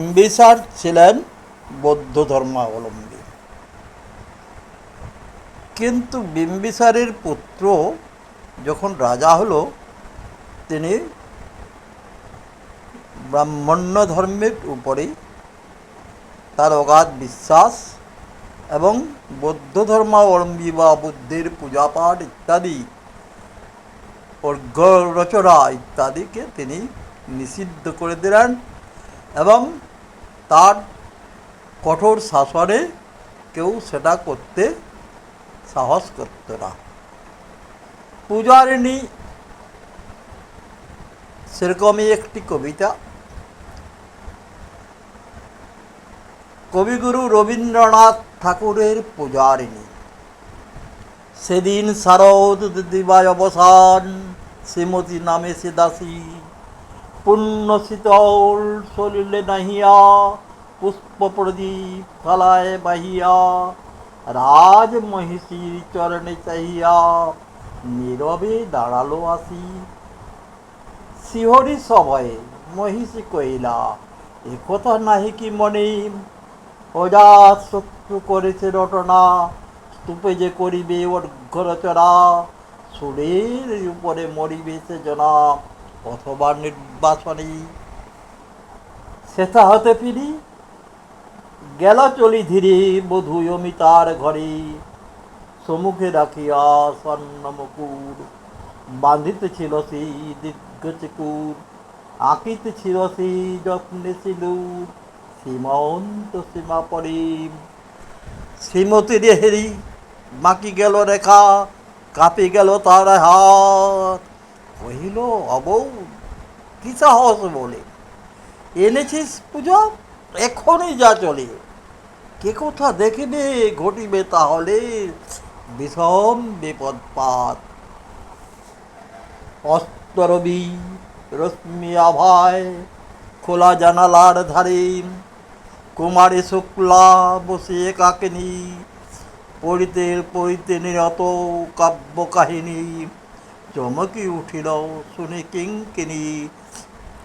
বিম্বিসার ছিলেন বৌদ্ধ ধর্মাবলম্বী কিন্তু বিম্বিসারের পুত্র যখন রাজা হলো, তিনি ব্রাহ্মণ্য ধর্মের উপরেই তার অগাধ বিশ্বাস এবং বৌদ্ধ ধর্মাবলম্বী বা বুদ্ধের পূজাপাঠ ইত্যাদি, অর্ঘ্য রচনা ইত্যাদিকে তিনি নিষিদ্ধ করে দিলেন এবং তার কঠোর শাসনে কেউ সেটা করতে সাহস করত না। পূজারিণী সেরকমই একটি কবিতা। কবিগুরু রবীন্দ্রনাথ ঠাকুরের পূজারিণী। সেদিন শারদ দিবায় অবসান, শ্রীমতী নামে সে দাসী। পুণ্য শীতল সলিলে নাহিয়া পুষ্প প্রদীপ ফালায় বাহিয়া রাজ মহিষীর চরণে চাহিয়া নীরবে দাঁড়াল আসি। শিহরি সভয়ে মহিষী কইলা একথা নাহি কি মনে? অজা শত্রু করেছে রটনা, স্তূপে যে করিবে অর্ঘ্যরচনা, সুরের উপরে মরিবে সে জনা। অথবা নির্বাসনী সেথা হতে ফিরি গেল চলি ধীরে বধূ অমিতার ঘরে। সমুখে রাখিয়া স্বর্ণ মুকুর বাঁধিতে ছিল সেই দীর্ঘ চিকুর। আঁকিতে ছিল সেই যত্নে সিঁদুর সীমন্ত সীমা পরে শ্রীমতী রেহেরি বাকি গেল রেখা, কাঁপি গেল তার হাত। কহিল অবৌ, কি সাহস বলে? এনেছিস পুজো? এখনই যা চলে। কে কোথা দেখিবে ঘটিবে তাহলে? বিষম বিপদপাত। অস্তরবি, রশ্মি আভায়, খোলা জানালার ধারে, কুমারী শুক্লা বসে কাকিনী পড়িতে পড়িতে নিরত কাব্য কাহিনী চমকি উঠিল শুনি কিঙ্কিনী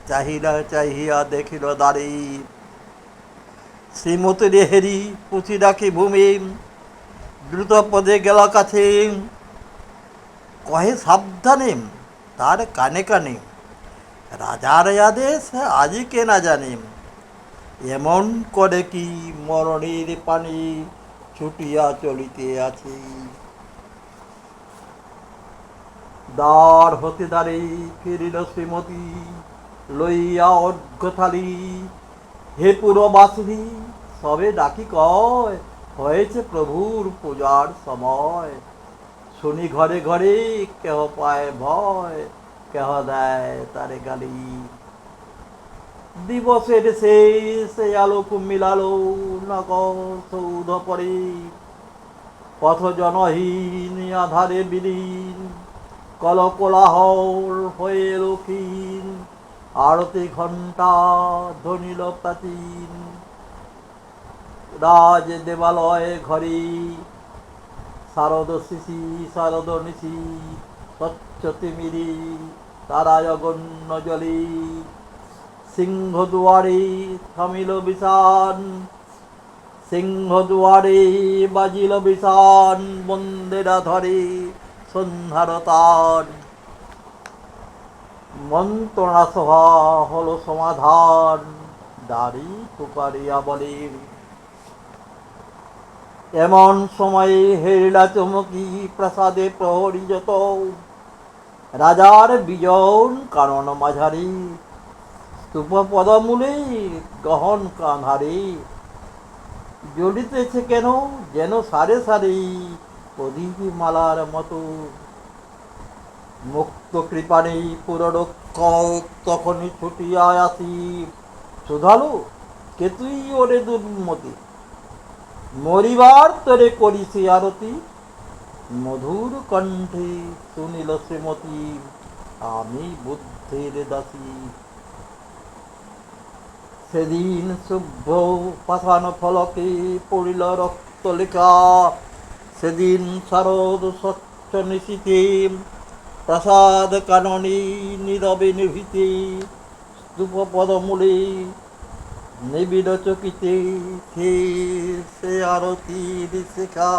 চাহিলা চাহিয়া দেখিল দাঁড়ি শ্রীমতী রেহেরি পুঁথি ডাকি ভূমি দ্রুত পদে গেল কাছে কহে সাবধানে তার কানে কানে রাজার আদেশ আজই কে না জানে এমন করে কি মরণের পানি ছুটিয়া চলিতে আছে দ্বার হতে দ্বারে ফিরিল শ্রীমতী, লইয়া অর্ঘ্য থালি হে পুরবাসিনী, সবে ডাকি কয়, হয়েছে প্রভুর পূজার সময়। শুনি ঘরে ঘরে কেহ পায় ভয়, কেহ দেয় তারে গালি। দিবসের শেষ আলোক মিলালো নক সৌধ পরে। পথ জনহীন, আধারে বিলীন কল কোলাহল হয়ে রক্ষীন আরতি ঘণ্টা ধ্বনিল প্রাচীন। রাজ দেবালয় ঘরে শারদ শিশি, শারদ নিশি, স্বচ্ছ তিমিরি তারা অগণ্য জলে। সিংহ দুয়ারে থামিল বিষান সিংহ দুয়ারে বাজিল বিষান, বন্দেরা ধরে। সন্ধ্যার তান মন্ত্রণা সভা হলো সমাধান, দাড়ি পুকারিয়া বলে এমন সময়ে হেরিলা চমকি প্রাসাদে প্রহরী যত রাজার বিজন কারণ মাঝারি। স্তূপ পদমূলে গহন কাঁধারে জ্বলিতেছে কেন? যেন সারে সারে প্রদীপ মালার মতো মুক্ত কৃপাণী পুররক্ষক তখনই ছুটিয়া আসি। শুধালো কে তুই ওরে দুর্মতি? মরিবার তরে করিছি আরতি। মধুর কণ্ঠে শুনিল শ্রীমতী, আমি বুদ্ধের দাসী। সেদিন শুভ্র পাঠান ফলকে পড়িল রক্ত লেখা সেদিন শারদ স্বচ্ছ নিশীতে প্রসাদ কাননী নীরবে নিভিতে স্তূপ পদমূলে নিবিড় চকিতে সে আরতি শেখা।